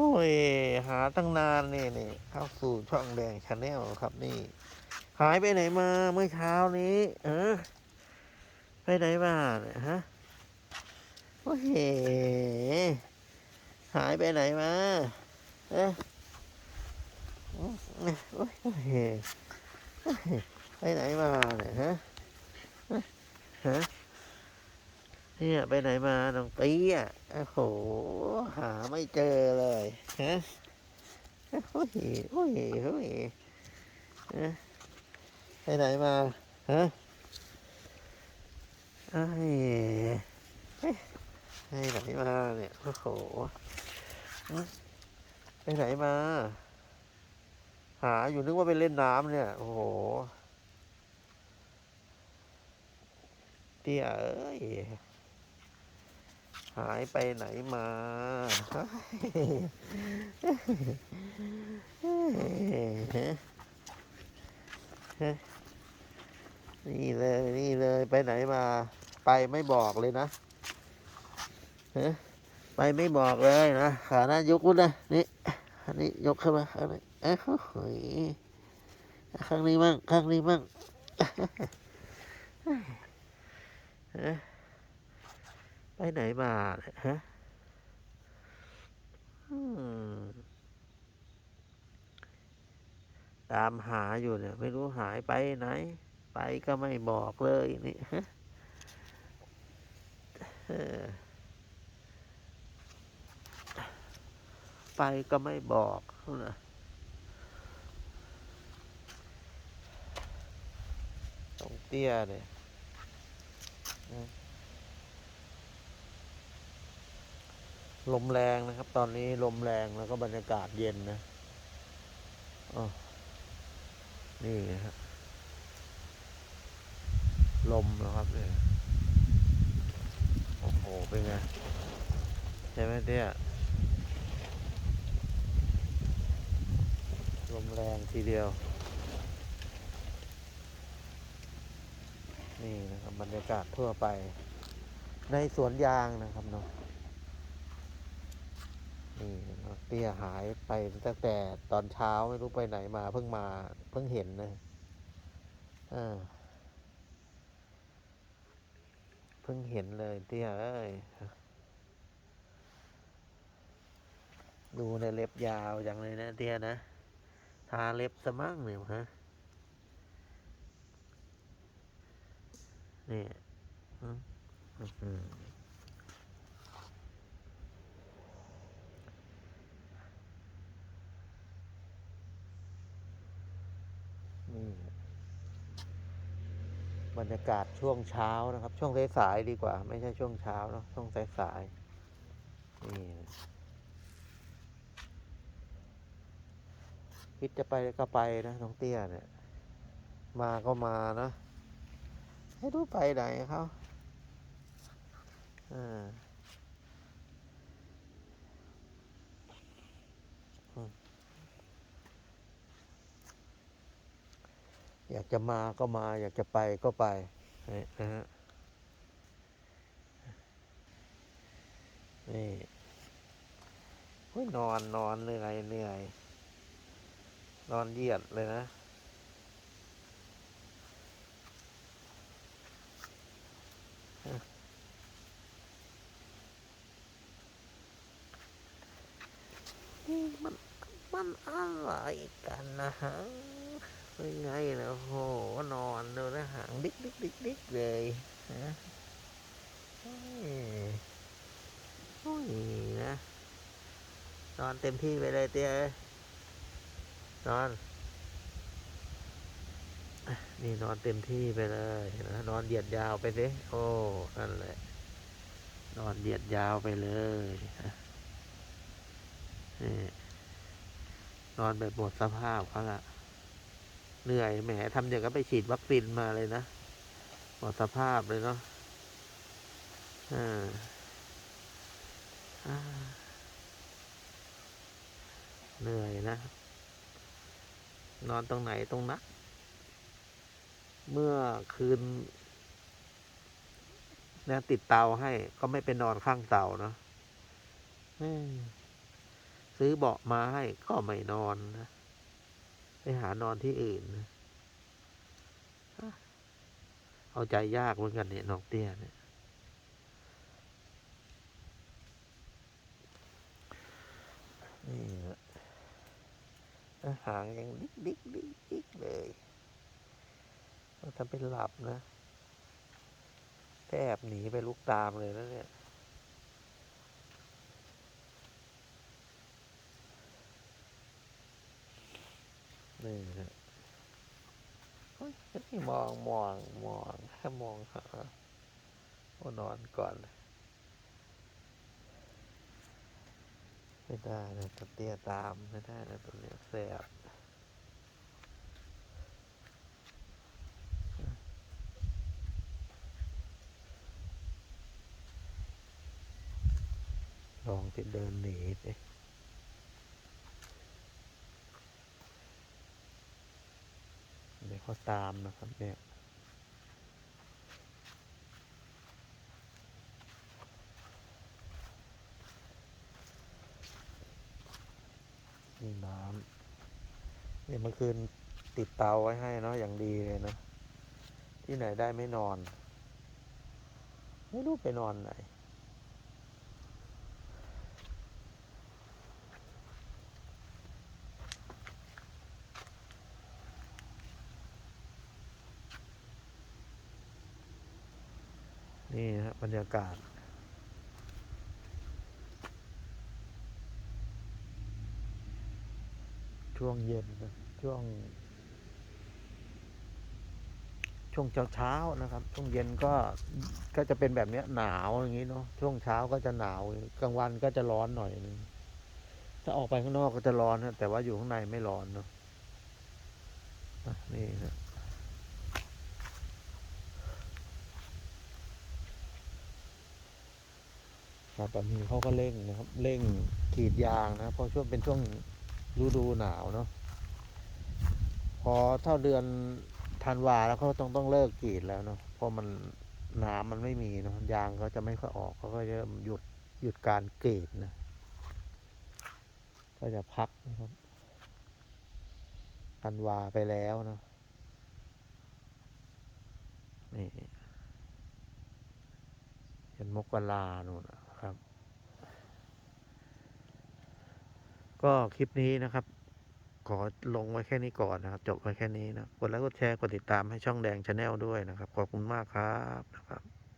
โอ้ย หาตั้งนานนี่นี่เข้าสู่ช่องแดงชาแนลครับนี่ หายไปไหนมาเมื่อเช้านี้ เออไปไหนมาเนี่ยฮะโอ้ยหายไปไหนมาเอ๊ะโอ้ยโอ้ยไปไหนมาเนี่ยฮะฮะ เนี่ยไปไหนมาน้องปีอะโอ้โห หาไม่เจอเลยฮะโอ้ยโอ้ยโอ้ยฮะไปไหนมาฮะไอ้ยไปไหนมาเนี่ยโอ้โหไปไหนมา หาอยู่นึกว่าไปเล่นน้ำเนี่ยโอ้โหเตี้ยเอ้ย หายไปไหนมา นี่เลยนี่เลยไปไหนมา ไปไม่บอกเลยนะฮไปไม่บอกเลยนะขาหน้ายกวุ้นนะนี่อันนี้ยกขึ้นมาอันนี้เอ้ยโอ้ยข้างนี้มั่งข้างนี้มั่ง ไปไหนมาฮะตามหาอยู่เนี่ย ไม่รู้หายไปไหน ไปก็ไม่บอกเลยนี่ฮะไปก็ไม่บอกนะตรงเตี้ยเนี่ย ลมแรงนะครับ ตอนนี้ลมแรงแล้วก็บรรยากาศเย็นนะอ๋อนี่นะครับลมนะครับเนี่ยโอ้โห เป็นไง ใช่ไหมเตี้ยลมแรงทีเดียว นี่นะครับบรรยากาศทั่วไป ในสวนยางนะครับเนาะ นี่เตี้ยหายไปตั้งแต่ตอนเช้าไม่รู้ไปไหนมาเพิ่งมาเพิ่งเห็นนะอ่าเพิ่งเห็นเลยเตี้ยเอ้ยดูในเล็บยาวอย่างเลยนะเตี้ยนะทาเล็บสมั่งเนี่ยฮะนี่อืม บรรยากาศช่วงเช้านะครับ ช่วงสายๆดีกว่า ไม่ใช่ช่วงเช้าเนาะช่วงสายๆนี่คิดจะไปก็ไปนะน้องเตี้ยเนี่ย มาก็มานะ ให้รู้ไปไหนเขาอ่า อยากจะมาก็มา อยากจะไปก็ไปนี่นะฮะนี่เฮ้ยนอนนอนเหนื่อยเหนื่อย นอนเหยียดเลยนะนี่มันมันอะไรกันนะฮะ เป็นไงนะโหนอนดูนะหางดิ๊กดิ๊กดิ๊กดิ๊กเลยนะโอ้ยนะนอนเต็มที่ไปเลยเตี้ยนอน นี่นอนเต็มที่ไปเลยนะนอนเหยียดยาวไปสิโอ้นั่นแหละ นอนเหยียดยาวไปเลยนะนี่นอนแบบหมดสภาพเขาละ เหนื่อยแหมทำอย่างก็ไปฉีดวัคซีนมาเลยนะหมดสภาพเลยเนาะอ่าเหนื่อยนะ นอนตรงไหนตรงนั้นเมื่อคืนนี่ติดเตาให้ก็ไม่ไปนอนข้างเตาเนาะซื้อเบาะมาให้ก็ไม่นอนนะ หานอนที่อื่นนะเอาใจยากเหมือนกันเนี่ยน้องเตี้ยเนี่ยนี่แหละอาหางยังดิกดิกดิกดิกเลยเราทำเป็นหลับนะแทบหนีไปลุกตามเลยแล้วเนี่ย นี่นะเฮ้ยมองมองมองแค่มองหาโอ้นอนก่อน ไม่ได้นะตัวเตี้ยตามไม่ได้นะตัวเนี้ยแสบลองจะเดินหนีสิเดี๋ยวเขาตามนะครับเนี่ยนี่น้ำเนี่ยเมื่อคืนติดเตาไว้ให้เนาะอย่างดีเลยนะ ที่ไหนได้ไม่นอน ไม่รู้ไปนอนไหน รรยากาศ ช่วงเย็นช่วง ช่วงเช้าเช้านะครับ ช่วงเย็นก็ก็จะเป็นแบบนี้หนาวอย่างนี้เนาะช่วงเช้าก็จะหนาวกลางวันก็จะร้อนหน่อยนึงถ้าออกไปข้างนอกก็จะร้อนนะแต่ว่าอยู่ข้างในไม่ร้อนเนาะนี่นะ ครับตอนนี้เขาก็เร่งนะครับเร่งกรีดยางนะเพราะช่วงเป็นช่วงฤดูหนาวเนาะพอเท่าเดือนธันวาแล้วเขาต้องต้องเลิกกรีดแล้วเนาะเพราะมันน้ำมันไม่มีเนาะยางเขาจะไม่ค่อยออกเขาก็จะหยุดหยุดการกรีดนะก็จะพักนะครับธันวาไปแล้วเนาะนี่เป็นมกราโน่นนะครับ ก็คลิปนี้นะครับ ขอลงไว้แค่นี้ก่อนนะครับ จบไว้แค่นี้นะ กดไลค์กดแชร์กดติดตามให้ช่องแดงชาแนลด้วยนะครับ ขอบคุณมากครับนะครับ